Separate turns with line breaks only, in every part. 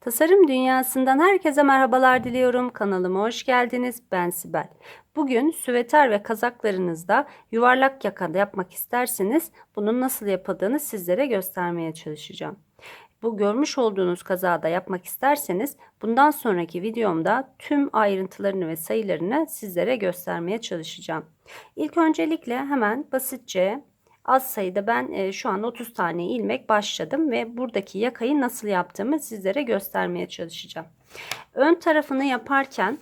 Tasarım dünyasından herkese merhabalar diliyorum. Kanalıma hoş geldiniz. Ben Sibel. Bugün süveter ve kazaklarınızda yuvarlak yakada yapmak isterseniz bunun nasıl yapıldığını sizlere göstermeye çalışacağım. Bu görmüş olduğunuz kazada yapmak isterseniz bundan sonraki videomda tüm ayrıntılarını ve sayılarını sizlere göstermeye çalışacağım. İlk öncelikle hemen basitçe az sayıda ben e, şu an 30 tane ilmek başladım ve buradaki yakayı nasıl yaptığımı sizlere göstermeye çalışacağım. Ön tarafını yaparken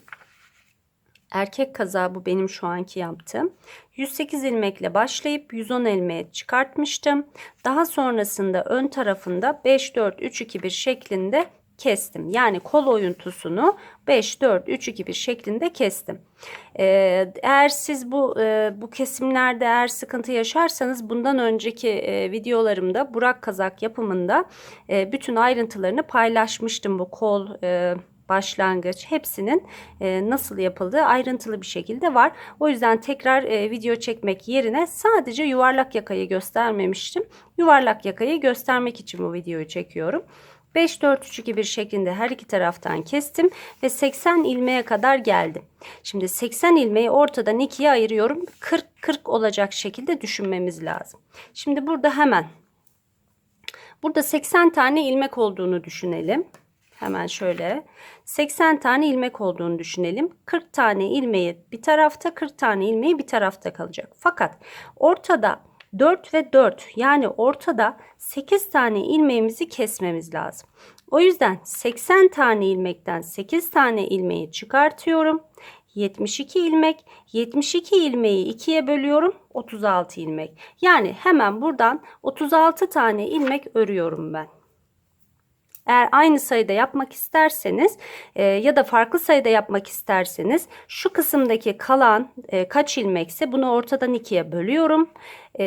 erkek kazağı bu benim şu anki yaptığım. 108 ilmekle başlayıp 110 ilmeğe çıkartmıştım. Daha sonrasında ön tarafında 5 4 3 2 1 şeklinde kestim. Yani kol oyuntusunu 5 4 3 2 1 şeklinde kestim. Ee, eğer siz bu e, bu kesimlerde eğer sıkıntı yaşarsanız bundan önceki e, videolarımda Burak kazak yapımında e, bütün ayrıntılarını paylaşmıştım bu kol e, başlangıç hepsinin e, nasıl yapıldığı ayrıntılı bir şekilde var. O yüzden tekrar e, video çekmek yerine sadece yuvarlak yakayı göstermemiştim. Yuvarlak yakayı göstermek için bu videoyu çekiyorum. 5 4 3 2 1 şeklinde her iki taraftan kestim ve 80 ilmeğe kadar geldim. Şimdi 80 ilmeği ortadan ikiye ayırıyorum. 40 40 olacak şekilde düşünmemiz lazım. Şimdi burada hemen burada 80 tane ilmek olduğunu düşünelim. Hemen şöyle 80 tane ilmek olduğunu düşünelim. 40 tane ilmeği bir tarafta 40 tane ilmeği bir tarafta kalacak. Fakat ortada 4 ve 4 yani ortada 8 tane ilmeğimizi kesmemiz lazım. O yüzden 80 tane ilmekten 8 tane ilmeği çıkartıyorum. 72 ilmek 72 ilmeği 2'ye bölüyorum 36 ilmek. Yani hemen buradan 36 tane ilmek örüyorum ben. Eğer aynı sayıda yapmak isterseniz e, ya da farklı sayıda yapmak isterseniz şu kısımdaki kalan e, kaç ilmekse bunu ortadan ikiye bölüyorum. E,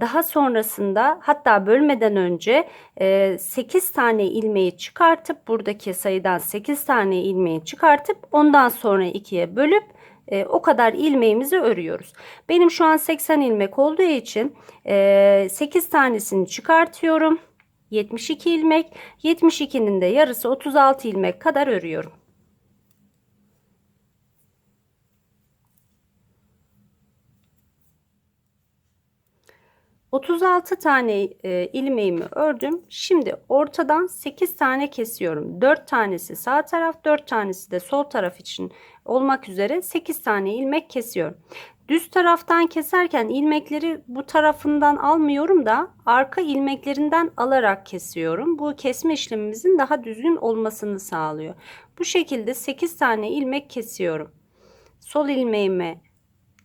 daha sonrasında hatta bölmeden önce e, 8 tane ilmeği çıkartıp buradaki sayıdan 8 tane ilmeği çıkartıp ondan sonra ikiye bölüp e, o kadar ilmeğimizi örüyoruz. Benim şu an 80 ilmek olduğu için e, 8 tanesini çıkartıyorum. 72 ilmek. 72'nin de yarısı 36 ilmek kadar örüyorum. ...36 tane e, ilmeğimi ördüm. Şimdi ortadan 8 tane kesiyorum. 4 tanesi sağ taraf, 4 tanesi de sol taraf için olmak üzere 8 tane ilmek kesiyorum. Düz taraftan keserken ilmekleri bu tarafından almıyorum da arka ilmeklerinden alarak kesiyorum. Bu kesme işlemimizin daha düzgün olmasını sağlıyor. Bu şekilde 8 tane ilmek kesiyorum. Sol ilmeğime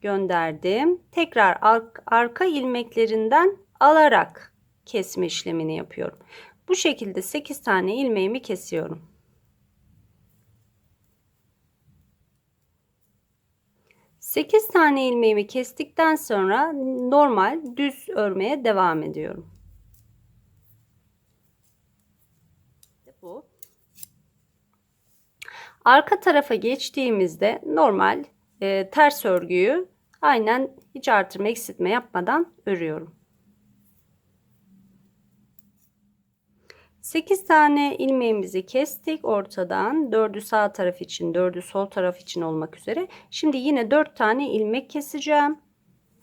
gönderdim. Tekrar arka ilmeklerinden alarak kesme işlemini yapıyorum. Bu şekilde 8 tane ilmeğimi kesiyorum. 8 tane ilmeğimi kestikten sonra normal düz örmeye devam ediyorum. Bu. Arka tarafa geçtiğimizde normal e, ters örgüyü aynen hiç artırma eksiltme yapmadan örüyorum. 8 tane ilmeğimizi kestik ortadan. 4'ü sağ taraf için, 4'ü sol taraf için olmak üzere. Şimdi yine 4 tane ilmek keseceğim.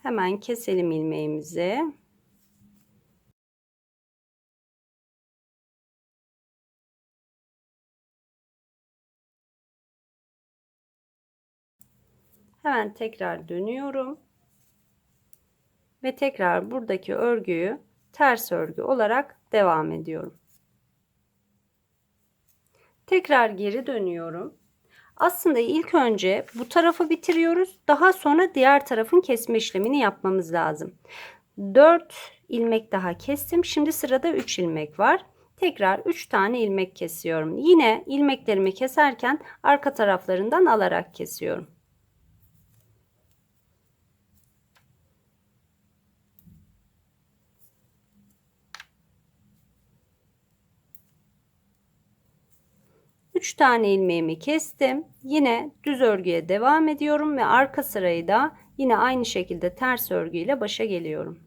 Hemen keselim ilmeğimizi. Hemen tekrar dönüyorum. Ve tekrar buradaki örgüyü ters örgü olarak devam ediyorum. Tekrar geri dönüyorum. Aslında ilk önce bu tarafı bitiriyoruz. Daha sonra diğer tarafın kesme işlemini yapmamız lazım. 4 ilmek daha kestim. Şimdi sırada 3 ilmek var. Tekrar 3 tane ilmek kesiyorum. Yine ilmeklerimi keserken arka taraflarından alarak kesiyorum. 3 tane ilmeğimi kestim. Yine düz örgüye devam ediyorum ve arka sırayı da yine aynı şekilde ters örgüyle başa geliyorum.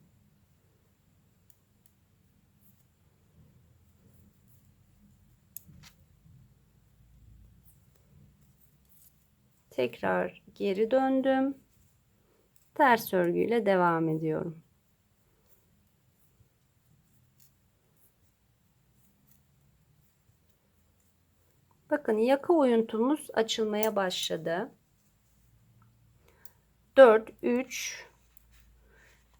Tekrar geri döndüm. Ters örgüyle devam ediyorum. Bakın yaka oyuntumuz açılmaya başladı. 4 3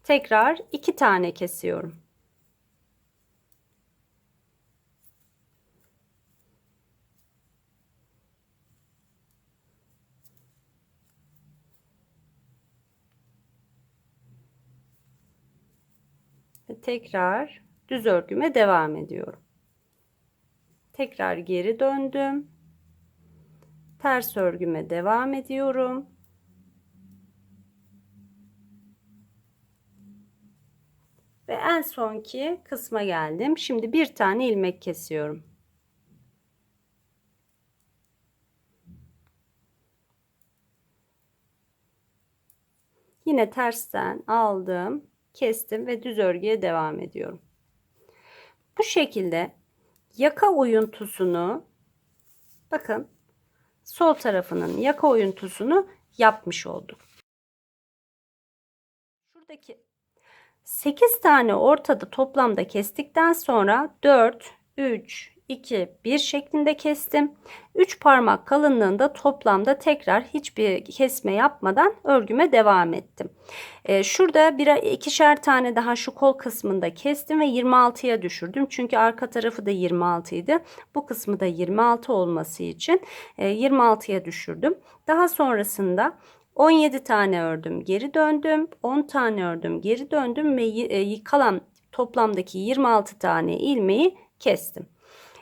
tekrar 2 tane kesiyorum. Ve tekrar düz örgüme devam ediyorum. Tekrar geri döndüm. Ters örgüme devam ediyorum. Ve en sonki kısma geldim. Şimdi bir tane ilmek kesiyorum. Yine tersten aldım, kestim ve düz örgüye devam ediyorum. Bu şekilde yaka oyuntusunu bakın sol tarafının yaka oyuntusunu yapmış olduk. Şuradaki 8 tane ortada toplamda kestikten sonra 4, 3, 2, 1 şeklinde kestim. 3 parmak kalınlığında toplamda tekrar hiçbir kesme yapmadan örgüme devam ettim. Ee, şurada bir ikişer tane daha şu kol kısmında kestim ve 26'ya düşürdüm. Çünkü arka tarafı da 26 idi. Bu kısmı da 26 olması için 26'ya e, düşürdüm. Daha sonrasında 17 tane ördüm, geri döndüm. 10 tane ördüm, geri döndüm ve e, kalan toplamdaki 26 tane ilmeği kestim.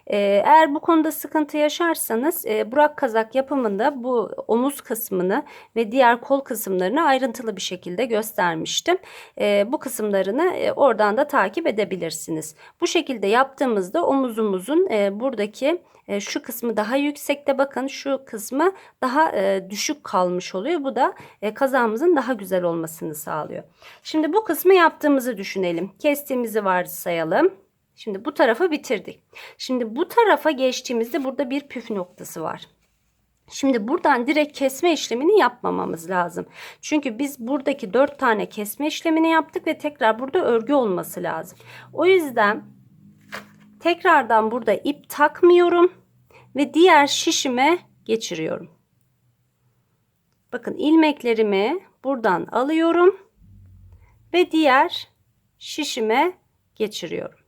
Ee, eğer bu konuda sıkıntı yaşarsanız e, Burak kazak yapımında bu omuz kısmını ve diğer kol kısımlarını ayrıntılı bir şekilde göstermiştim. Ee, bu kısımlarını e, oradan da takip edebilirsiniz. Bu şekilde yaptığımızda omuzumuzun e, buradaki şu kısmı daha yüksekte bakın şu kısmı daha düşük kalmış oluyor. Bu da kazağımızın daha güzel olmasını sağlıyor. Şimdi bu kısmı yaptığımızı düşünelim. Kestiğimizi varsayalım. Şimdi bu tarafı bitirdik. Şimdi bu tarafa geçtiğimizde burada bir püf noktası var. Şimdi buradan direkt kesme işlemini yapmamamız lazım. Çünkü biz buradaki 4 tane kesme işlemini yaptık ve tekrar burada örgü olması lazım. O yüzden tekrardan burada ip takmıyorum ve diğer şişime geçiriyorum. Bakın ilmeklerimi buradan alıyorum ve diğer şişime geçiriyorum.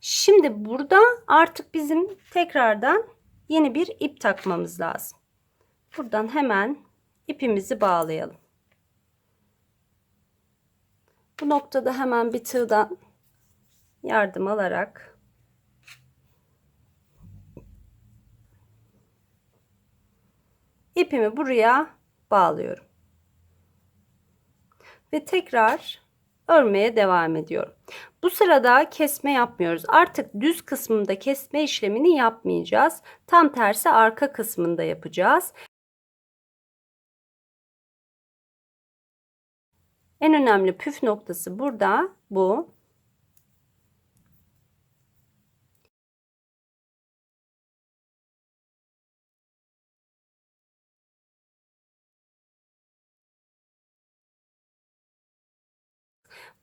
Şimdi burada artık bizim tekrardan yeni bir ip takmamız lazım. Buradan hemen ipimizi bağlayalım. Bu noktada hemen bir tığdan yardım alarak ipimi buraya bağlıyorum. Ve tekrar örmeye devam ediyorum. Bu sırada kesme yapmıyoruz. Artık düz kısmında kesme işlemini yapmayacağız. Tam tersi arka kısmında yapacağız. En önemli püf noktası burada bu.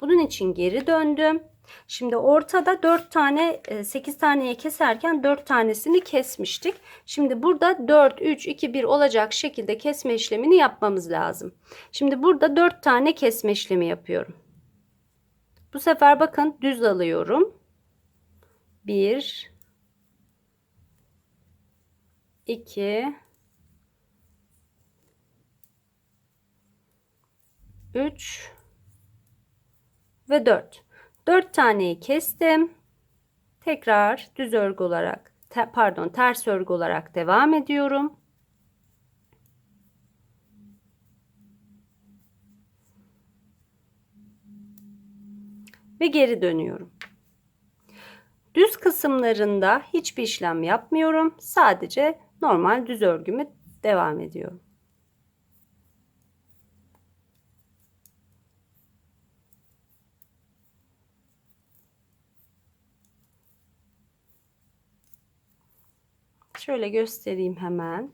Bunun için geri döndüm. Şimdi ortada 4 tane 8 e, taneye keserken 4 tanesini kesmiştik. Şimdi burada 4 3 2 1 olacak şekilde kesme işlemini yapmamız lazım. Şimdi burada 4 tane kesme işlemi yapıyorum. Bu sefer bakın düz alıyorum. 1 2 3 ve 4. 4 taneyi kestim. Tekrar düz örgü olarak te, pardon ters örgü olarak devam ediyorum. Ve geri dönüyorum. Düz kısımlarında hiçbir işlem yapmıyorum. Sadece normal düz örgümü devam ediyorum. Şöyle göstereyim hemen.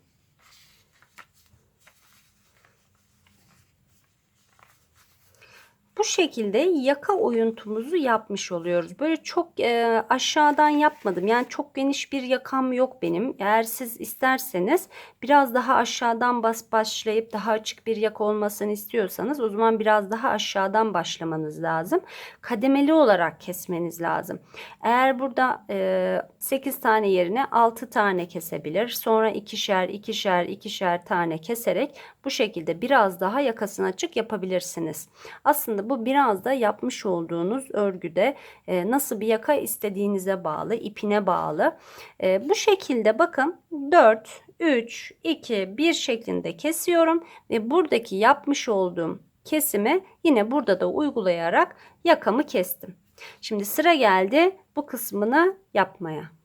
Bu şekilde yaka oyuntumuzu yapmış oluyoruz. Böyle çok e, aşağıdan yapmadım. Yani çok geniş bir yakam yok benim. Eğer siz isterseniz biraz daha aşağıdan bas başlayıp daha açık bir yaka olmasını istiyorsanız o zaman biraz daha aşağıdan başlamanız lazım. Kademeli olarak kesmeniz lazım. Eğer burada e, 8 tane yerine 6 tane kesebilir. Sonra ikişer, ikişer, ikişer tane keserek bu şekilde biraz daha yakasını açık yapabilirsiniz. Aslında bu biraz da yapmış olduğunuz örgüde e, nasıl bir yaka istediğinize bağlı, ipine bağlı. E, bu şekilde bakın 4, 3, 2, 1 şeklinde kesiyorum ve buradaki yapmış olduğum kesimi yine burada da uygulayarak yakamı kestim. Şimdi sıra geldi bu kısmını yapmaya.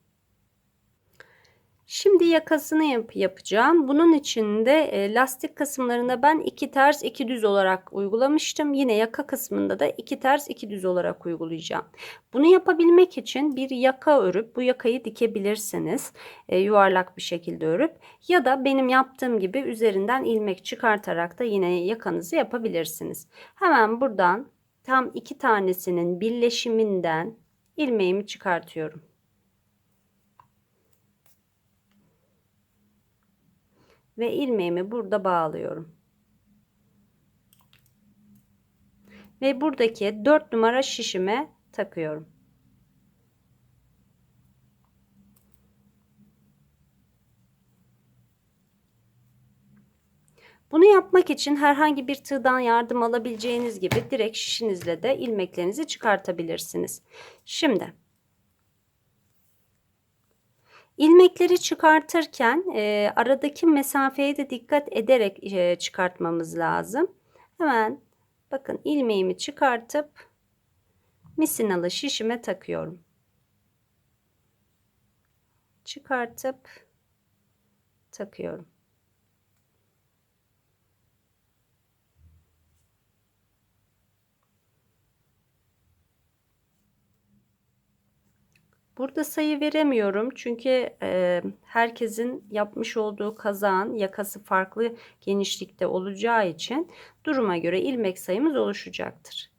Şimdi yakasını yap yapacağım. Bunun için de e, lastik kısımlarında ben iki ters iki düz olarak uygulamıştım. Yine yaka kısmında da iki ters iki düz olarak uygulayacağım. Bunu yapabilmek için bir yaka örüp bu yakayı dikebilirsiniz. E, yuvarlak bir şekilde örüp ya da benim yaptığım gibi üzerinden ilmek çıkartarak da yine yakanızı yapabilirsiniz. Hemen buradan tam iki tanesinin birleşiminden ilmeğimi çıkartıyorum. Ve ilmeğimi burada bağlıyorum. Ve buradaki 4 numara şişime takıyorum. Bunu yapmak için herhangi bir tığdan yardım alabileceğiniz gibi direkt şişinizle de ilmeklerinizi çıkartabilirsiniz. Şimdi İlmekleri çıkartırken e, aradaki mesafeye de dikkat ederek e, çıkartmamız lazım. Hemen bakın ilmeğimi çıkartıp misinalı şişime takıyorum. Çıkartıp takıyorum. Burada sayı veremiyorum çünkü e, herkesin yapmış olduğu kazağın yakası farklı genişlikte olacağı için duruma göre ilmek sayımız oluşacaktır.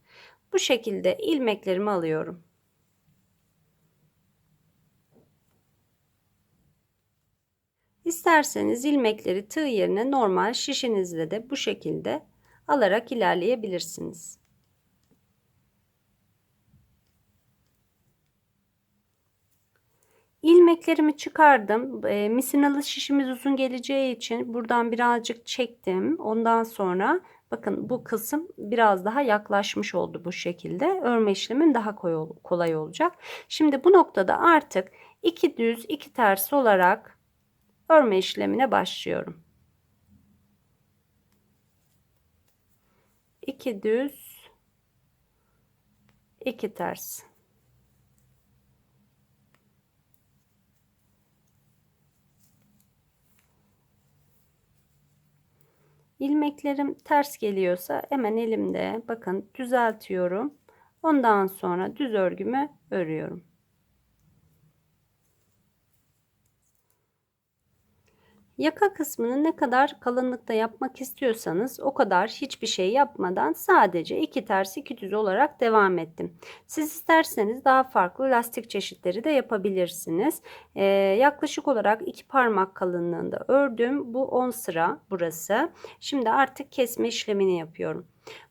Bu şekilde ilmeklerimi alıyorum. İsterseniz ilmekleri tığ yerine normal şişinizle de bu şekilde alarak ilerleyebilirsiniz. İlmeklerimi çıkardım. E, misinalı şişimiz uzun geleceği için buradan birazcık çektim. Ondan sonra bakın bu kısım biraz daha yaklaşmış oldu bu şekilde. Örme işlemin daha kolay olacak. Şimdi bu noktada artık iki düz iki ters olarak örme işlemine başlıyorum. İki düz iki ters. İlmeklerim ters geliyorsa hemen elimde bakın düzeltiyorum. Ondan sonra düz örgümü örüyorum. Yaka kısmını ne kadar kalınlıkta yapmak istiyorsanız o kadar hiçbir şey yapmadan sadece iki ters iki düz olarak devam ettim. Siz isterseniz daha farklı lastik çeşitleri de yapabilirsiniz. Ee, yaklaşık olarak iki parmak kalınlığında ördüm. Bu 10 sıra burası. Şimdi artık kesme işlemini yapıyorum.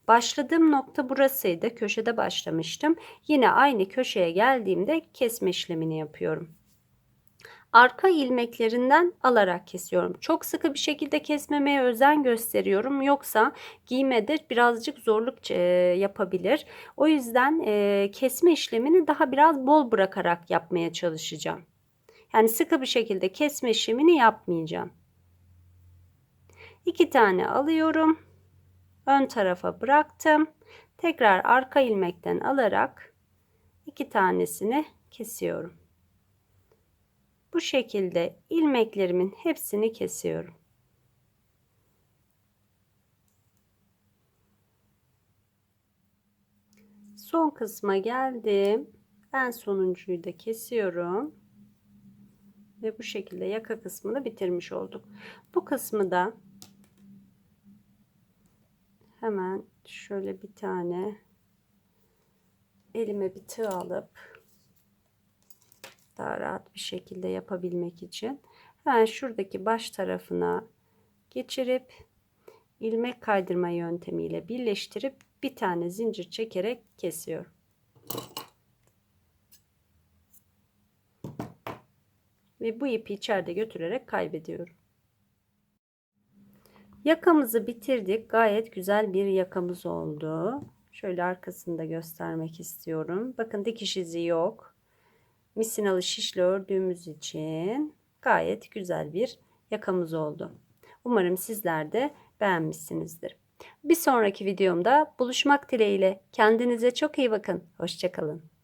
Başladığım nokta burasıydı. Köşede başlamıştım. Yine aynı köşeye geldiğimde kesme işlemini yapıyorum arka ilmeklerinden alarak kesiyorum. Çok sıkı bir şekilde kesmemeye özen gösteriyorum. Yoksa giymede birazcık zorluk yapabilir. O yüzden kesme işlemini daha biraz bol bırakarak yapmaya çalışacağım. Yani sıkı bir şekilde kesme işlemini yapmayacağım. İki tane alıyorum. Ön tarafa bıraktım. Tekrar arka ilmekten alarak iki tanesini kesiyorum. Bu şekilde ilmeklerimin hepsini kesiyorum. Son kısma geldim. En sonuncuyu da kesiyorum. Ve bu şekilde yaka kısmını bitirmiş olduk. Bu kısmı da hemen şöyle bir tane elime bir tığ alıp daha rahat bir şekilde yapabilmek için hemen şuradaki baş tarafına geçirip ilmek kaydırma yöntemiyle birleştirip bir tane zincir çekerek kesiyorum. Ve bu ipi içeride götürerek kaybediyorum. Yakamızı bitirdik. Gayet güzel bir yakamız oldu. Şöyle arkasını da göstermek istiyorum. Bakın dikiş izi yok. Misinalı şişle ördüğümüz için gayet güzel bir yakamız oldu. Umarım sizler de beğenmişsinizdir. Bir sonraki videomda buluşmak dileğiyle. Kendinize çok iyi bakın. Hoşçakalın.